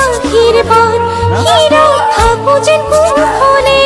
দেচোন আশীৰ্বাদ হীৰা থাকো যেন কোনফালে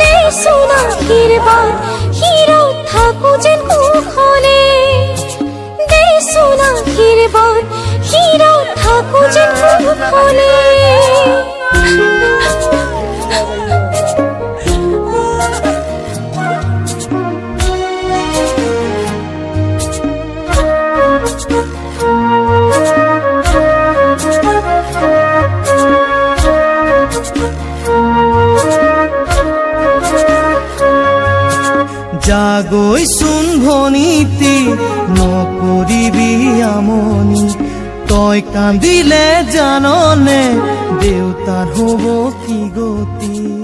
দেচোন আশীৰ্বাদ হীৰা থাকো যেন কোনফালে দেচোন আশীৰ্বাদ হীৰা থাকো যেন কোনফালে জাগৈচোন ভনীতি নকৰিবি আমনি। তই কান্দিলে জাননে দেউতাৰ হ'ব কি গতি?